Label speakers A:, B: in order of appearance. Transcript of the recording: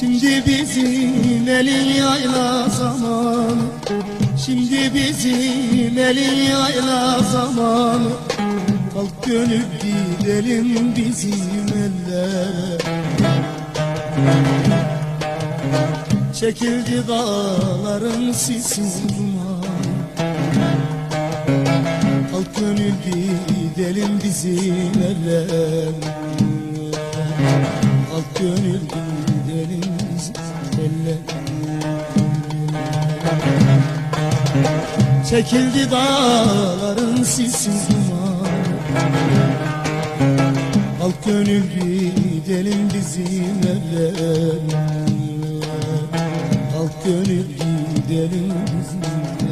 A: Şimdi bizim elin yayla zamanı Şimdi bizim elin yayla zamanı Kalk gönül gidelim bizim ellere Çekildi dağların sisi Kalk gönül gidelim bizim ellere Kalk gönül gidelim ellere Çekildi dağların sisi duman. Kalk gönül gidelim bizim ellere Kalk gönül gidelim bizim